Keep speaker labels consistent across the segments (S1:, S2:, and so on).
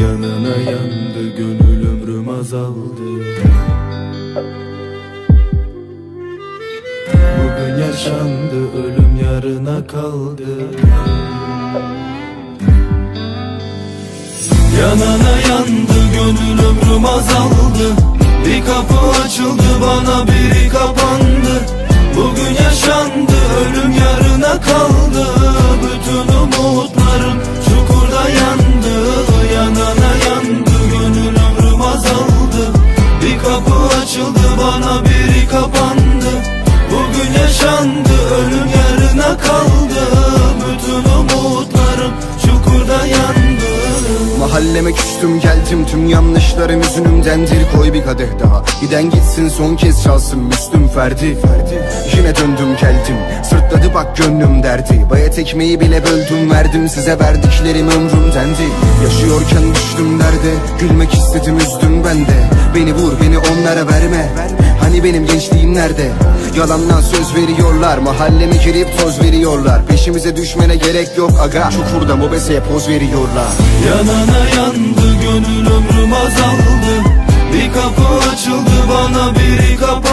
S1: Yanına yandı gönül ömrüm azaldı. Bugün yaşandı ölüm yarına kaldı. Yanana yandı gönül ömrüm azaldı. Bir kapı açıldı bana biri
S2: Mahalleme küstüm geldim tüm yanlışlarım yüzünümdendir. Koy bir kadeh daha. Giden gitsin son kez çalsın. Müslüm Ferdi. Ferdi. Yine döndüm geldim sırtladı bak gönlüm derdi. Bayat ekmeği bile böldüm verdim size verdiklerim ömrümdendi Yaşıyorken düştüm derde gülmek istedim üzdüm ben de. Beni vur beni onlara verme. Hani benim gençliğim nerede? Yalandan söz veriyorlar Mahalleme girip toz veriyorlar. Peşimize düşmene gerek yok aga. Çukurda mobeseye poz veriyorlar.
S1: Yanana yandı gönül ömrüm azaldı. Bir kapı açıldı bana biri kapandı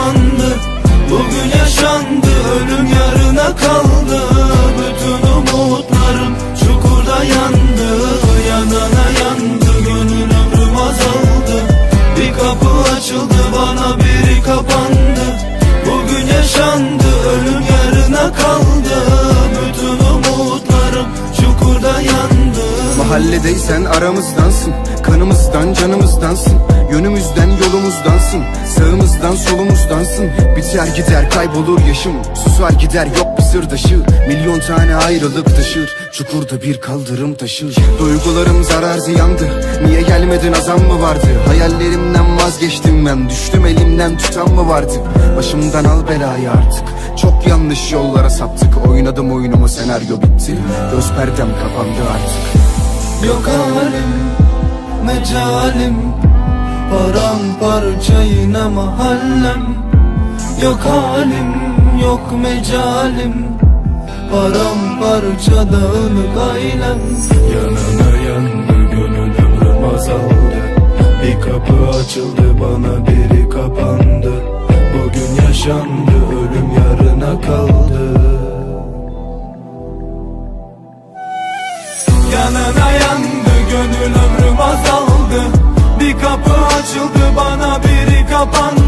S1: yandı Yanana yandı gönül ömrüm azaldı. Bir kapı açıldı bana biri kapandı. Bugün yaşandı ölüm yarına kaldı. Bütün umutlarım çukurda yandı.
S2: Mahalledeysen aramızdansın Kanımızdan canımızdansın Yönümüzden yolumuzdansın Sağımızdan solumuzdansın. Biter gider kaybolur yaşım Susar gider yok bir sırdaşı Milyon tane ayrılık taşır. Çukurda bir kaldırım taşır. Duygularım zarar ziyandı. Niye gelmedin? Azam mı vardı? Hayallerimden vazgeçtim ben. Düştüm elimden tutan mı vardı? Başımdan al belayı artık. Çok yanlış yollara saptık. Oynadım oyunumu senaryo bitti. Göz perdem kapandı artık.
S1: Yok halim, mecalim Paramparça yine mahallem Yok halim, yok mecalim Paramparça dağınık ailem Yanına yandı gönül ömrüm azaldı Bir kapı açıldı bana biri kapandı. Bugün yaşandı ölüm yarına kaldı. Yanına yandı gönül ömrüm azaldı Bir kapı açıldı bana biri kapandı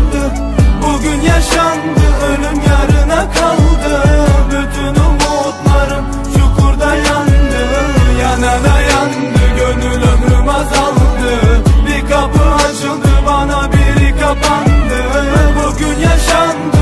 S1: biri kapandı Bugün yaşandı